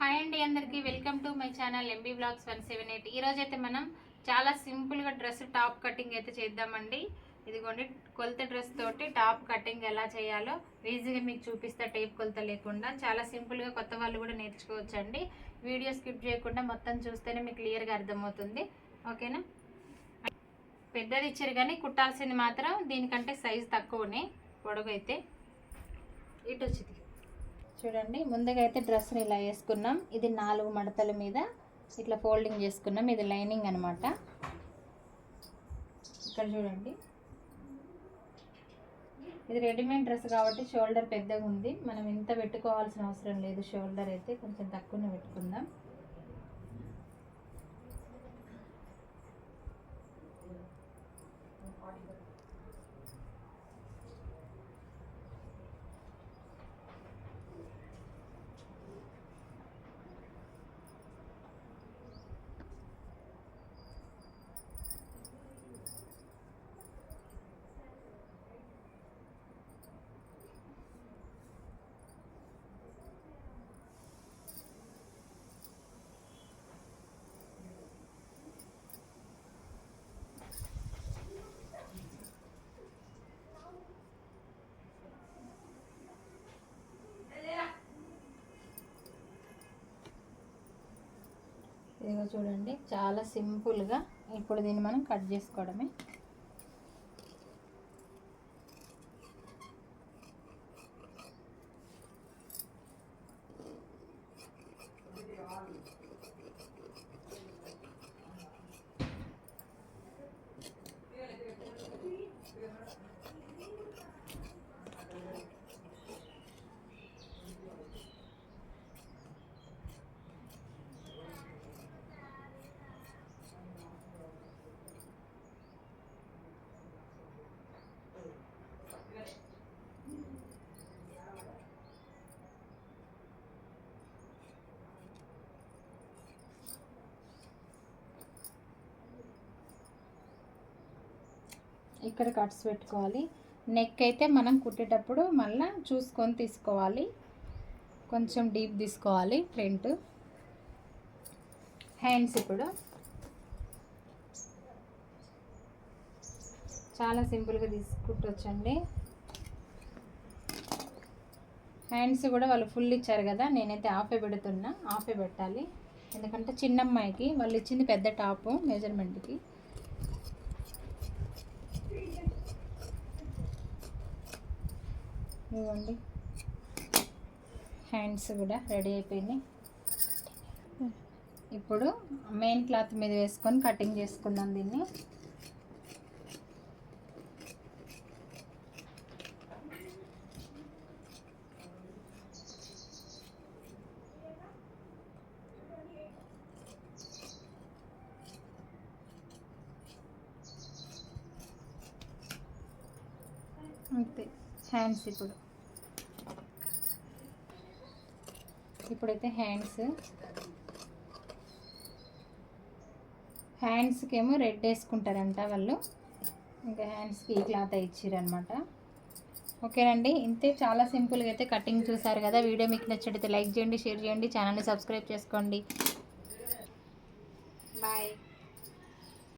Hi అండి అందరికీ. Welcome to my channel MB blogs one seven eight. ఈరోజు అయితే మనం చాలా సింపుల్గా డ్రెస్ టాప్ కటింగ్ అయితే చేద్దామండి. ఇదిగోండి కొలత డ్రెస్ తోటి టాప్ కటింగ్ ఎలా చేయాలో ఈజీగా మీకు చూపిస్తా. టేప్ కొలత లేకుండా చాలా సింపుల్గా కొత్త వాళ్ళు కూడా నేర్చుకోవచ్చండి. వీడియో స్కిప్ చేయకుండా మొత్తం చూస్తేనే మీకు క్లియర్గా అర్థమవుతుంది. ఓకేనా? పెద్దది ఇచ్చారు కానీ కుట్టాల్సింది మాత్రం దీనికంటే సైజు తక్కువనే. పొడవు అయితే ఇటు వచ్చింది చూడండి ముందుగా అయితే డ్రెస్ని ఇలా వేసుకున్నాం. ఇది నాలుగు మడతల మీద ఇట్లా ఫోల్డింగ్ చేసుకున్నాం. ఇది లైనింగ్ అనమాట ఇక్కడ చూడండి. ఇది రెడీమేడ్ డ్రెస్ కాబట్టి షోల్డర్ పెద్దగా ఉంది. మనం ఇంత పెట్టుకోవాల్సిన అవసరం లేదు. షోల్డర్ అయితే కొంచెం తక్కువనే పెట్టుకుందాం. ఇదిగో చూడండి. చాలా సింపుల్గా ఇప్పుడు దీన్ని మనం కట్ చేసుకోవడమే. ఇక్కడ కట్స్ పెట్టుకోవాలి. నెక్ అయితే మనం కుట్టేటప్పుడు మళ్ళీ చూసుకొని తీసుకోవాలి. కొంచెం డీప్ తీసుకోవాలి ఫ్రంట్ హ్యాండ్స్ ఇప్పుడు. చాలా సింపుల్గా తీసుకుంటొచ్చండి. హ్యాండ్స్ కూడా వాళ్ళు ఫుల్ ఇచ్చారు కదా నేనైతే ఆఫే పెడుతున్నా ఆఫే పెట్టాలి. ఎందుకంటే చిన్న అమ్మాయికి వాళ్ళు ఇచ్చింది పెద్ద టాపు మెజర్మెంట్కి ఇవ్వండి. హ్యాండ్స్ కూడా రెడీ అయిపోయినాయి ఇప్పుడు మెయిన్ క్లాత్ మీద వేసుకొని కటింగ్ చేసుకుందాం దీన్ని. అంతే. హ్యాండ్స్ ఇప్పుడు. ఇప్పుడైతే హ్యాండ్స్ హ్యాండ్స్కి ఏమో రెడ్ వేసుకుంటారంట వాళ్ళు. ఇంకా హ్యాండ్స్కి ఈ క్లాత్ ఇచ్చిరనమాట ఓకేనండి ఇంతే చాలా సింపుల్గా అయితే కటింగ్ చూసారు కదా. వీడియో మీకు నచ్చితే లైక్ చేయండి షేర్ చేయండి ఛానల్ని సబ్స్క్రైబ్ చేసుకోండి. బాయ్